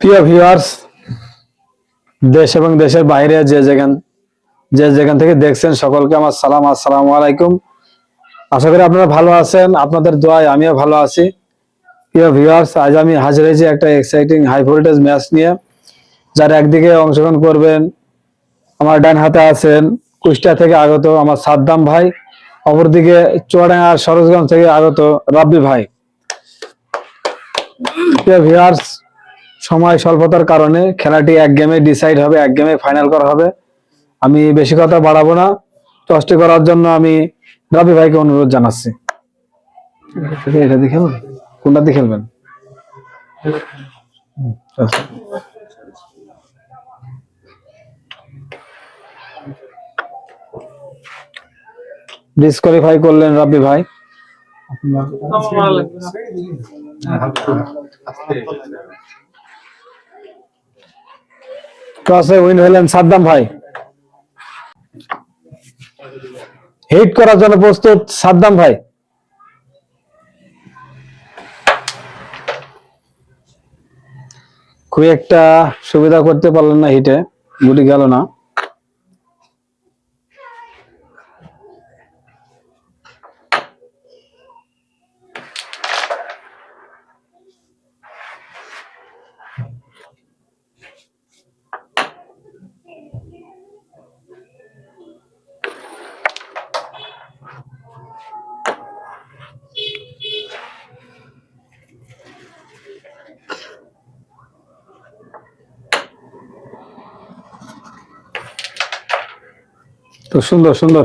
প্রিয় ভিউয়ার্স দেশ এবং দেশের বাইরে যে যেখান যে যেখান থেকে দেখছেন সকলকে আমার সালাম, আসসালামু আলাইকুম। আশা করি আপনারা ভালো আছেন, আপনাদের দোয়ায় আমিও ভালো আছি। প্রিয় ভিউয়ার্স আজ আমি হাজির হয়েছি একটা এক্সাইটিং হাই ভোল্টেজ ম্যাচ নিয়ে, যারা একদিকে অংশগ্রহণ করবেন আমার ডান হাতে আছেন কুষ্টিয়া থেকে আগত আমার সাদ্দাম ভাই, অপরদিকে চুয়াডাঙ্গা আর সরোজগঞ্জ থেকে আগত রাব্বি ভাই। প্রিয় ভিউয়ার্স সময় স্বল্পতার কারণে খেলাটি এক গেমে ডিসাইড হবে, এক গেমে ফাইনাল করা হবে। আমি বেশি কথা বাড়াবো না। কষ্ট করার জন্য আমি রবি ভাইকে অনুরোধ জানাচ্ছি। এটা দিয়ে খেলবেন? কোনটা দিয়ে খেলবেন? আচ্ছা। ডিসকোয়ালিফাই করলেন রাব্বি ভাই। টসে উইন হলেন সাদ্দাম ভাই। হিট করার জন্য প্রস্তুত সাদ্দাম ভাই। খুব একটা সুবিধা করতে পারলেন না হিটে গুটি গেল না। তো সুন্দর সুন্দর।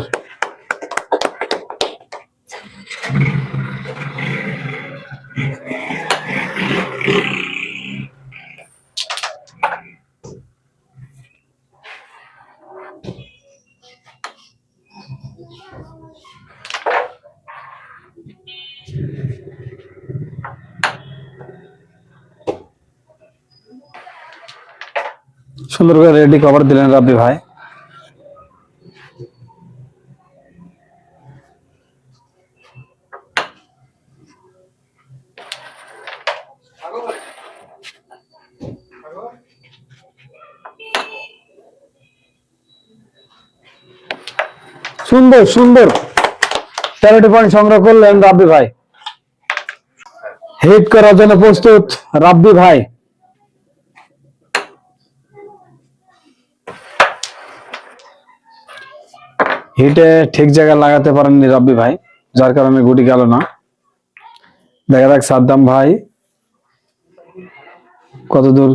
সুন্দর করে রেডি কভার দিলেন রাব্বি ভাই। সুন্দর সুন্দর। তেরোটি পয়েন্ট সংগ্রহ করলেন রাব্বি ভাই। হিট করার জন্য প্রস্তুত রাব্বি ভাই। হিটে ঠিক জায়গায় লাগাতে পারেননি রাব্বি ভাই, যার কারণে গুটি গেল না। দেখা যাক সাদ্দাম ভাই কতদূর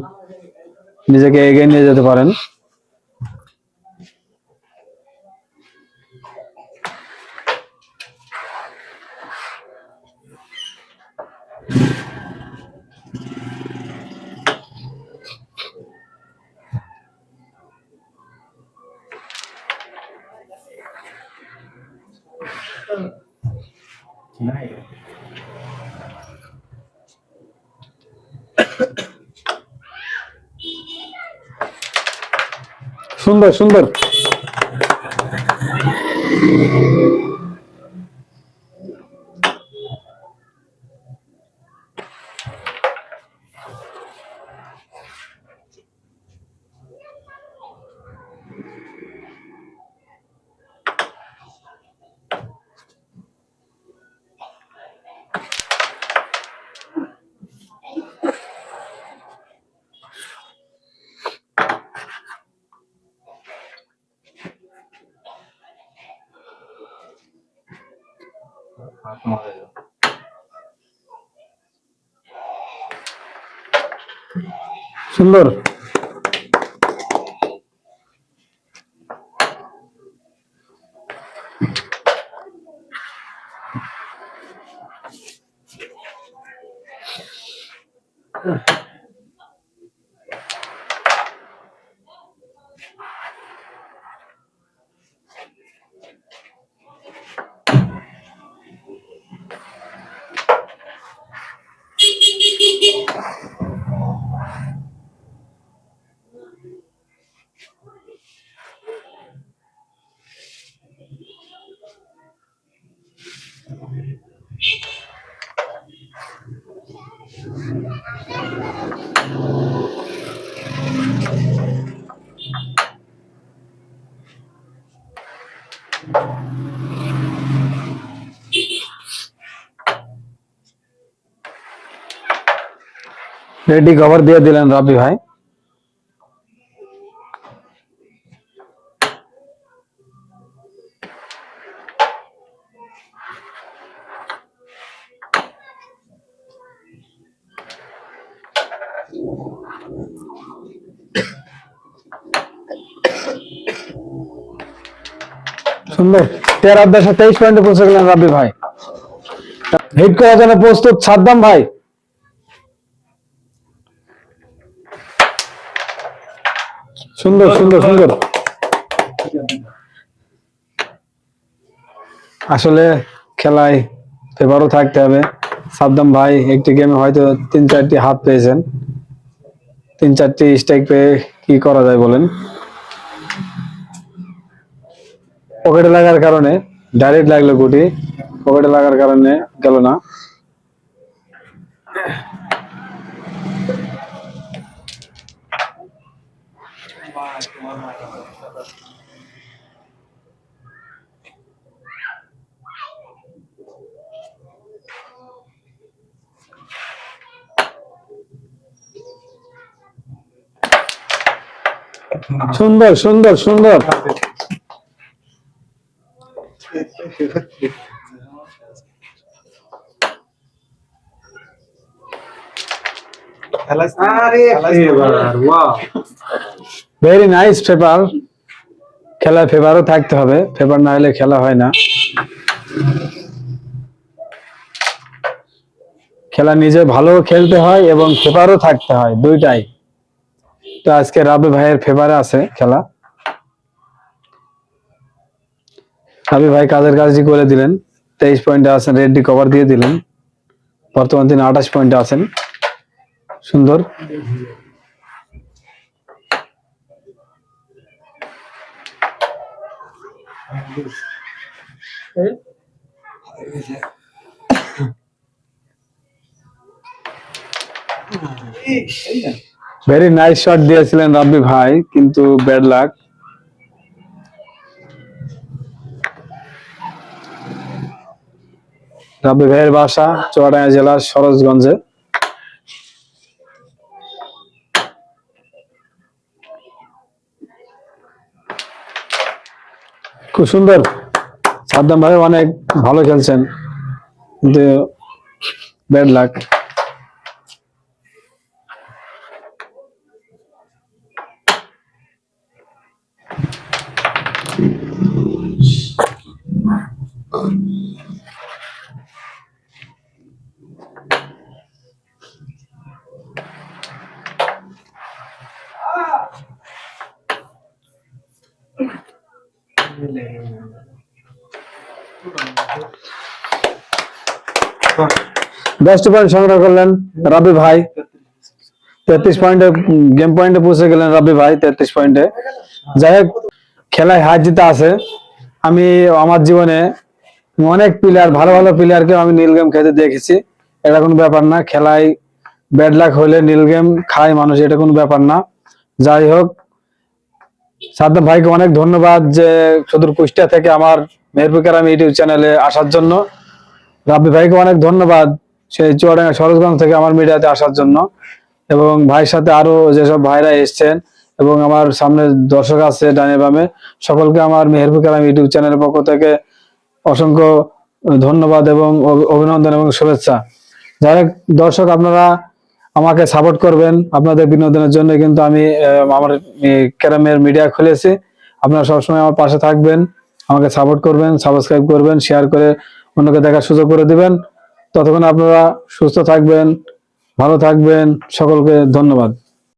নিজেকে এগিয়ে নিয়ে যেতে পারেন। ないよ。सुंदर सुंदर 아, 고마워요. सुंदर Yeah. रेडी कवर दिया दिलन रवि भाई। সুন্দর। তেইশ পয়েন্টে পৌঁছে গেলেন রাবি ভাই। হিট করার জন্য প্রস্তুত সাদ্দাম ভাই। সুন্দর সুন্দর সুন্দর। আসলে খেলায় ফেভারও থাকতে হবে। সাদ্দাম ভাই একটি গেমে হয়তো তিন চারটি হাত পেয়েছেন। তিন চারটি স্ট্রাইক পেয়ে কি করা যায় বলেন? পকেটে লাগার কারণে ডাইরেক্ট লাগল গুটি পকেটে লাগার কারণে গেল না। সুন্দর সুন্দর সুন্দর। ভেরি নাইস পেপার খেলায় ফেভারও থাকতে হবে। ফেভার না হলে খেলা হয় না। খেলা নিজে ভালো খেলতে হয় এবং ফেভারও থাকতে হয় দুইটাই। তো আজকে রাবি ভাইয়ের ফেভারে আছে খেলা। রাবি ভাই কাজের কাজই করে দিলেন? তেইশ পয়েন্টে আছেন, রেডি কভার দিয়ে দিলেন। বর্তমান তিনি আঠাশ পয়েন্টে আছেন। সুন্দর। ভেরি নাইস শট দিয়েছিলেন রাব্বি ভাই, কিন্তু ব্যাড লাক রাব্বি ভাইয়ের বাসা চুয়াডাঙ্গা জেলার সরোজগঞ্জে। খুব সুন্দর। সাদ্দাম ভাই অনেক ভালো খেলছেন। কিন্তু ব্যাড লাক বেস্ট পয়েন্ট সংগ্রহ করলেন রবি ভাই। তেত্রিশ পয়েন্টে গেম পয়েন্টে পৌঁছে গেলেন রবি ভাই, তেত্রিশ পয়েন্টে যাই হোক, খেলায় হার জিতে আছে। আমি আমার জীবনে অনেক প্লেয়ার ভালো ভালো প্লেয়ারকে আমি নীল গেম খেতে দেখেছি। এটা কোনো ব্যাপার না, খেলায় ব্যাড লাক হলে নীল গেম খায় মানুষ, এটা কোনো ব্যাপার না। যাই হোক সাদ্দাম ভাইকে অনেক ধন্যবাদ যে সুদূর কুষ্টিয়া থেকে আমার মেহেরপুর আমি ইউটিউব চ্যানেলে আসার জন্য। রাব্বি ভাইকে অনেক ধন্যবাদ সেই চুয়াডাঙ্গা সরোজগঞ্জ থেকে আমার মিডিয়াতে আসার জন্য। এবং ভাইয়ের সাথে আরও যেসব ভাইরা এসছেন এবং আমার সামনে দর্শক আছে ডানে বামে, সকলকে আমার মেহেরপুর কালাম ইউটিউব চ্যানেলের পক্ষ থেকে অসংখ্য ধন্যবাদ এবং অভি- অভিনন্দন এবং শুভেচ্ছা। হোক, দর্শক আপনারা আমাকে সাপোর্ট করবেন আপনাদের বিনোদনের জন্য কিন্তু আমি আমার ক্যারামের মিডিয়া খুলেছি। আপনারা সবসময় আমার পাশে থাকবেন, আমাকে সাপোর্ট করবেন সাবস্ক্রাইব করবেন শেয়ার করে অন্যকে দেখার সুযোগ করে দিবেন। ততক্ষণ আপনারা সুস্থ থাকবেন, ভালো থাকবেন। সকলকে ধন্যবাদ।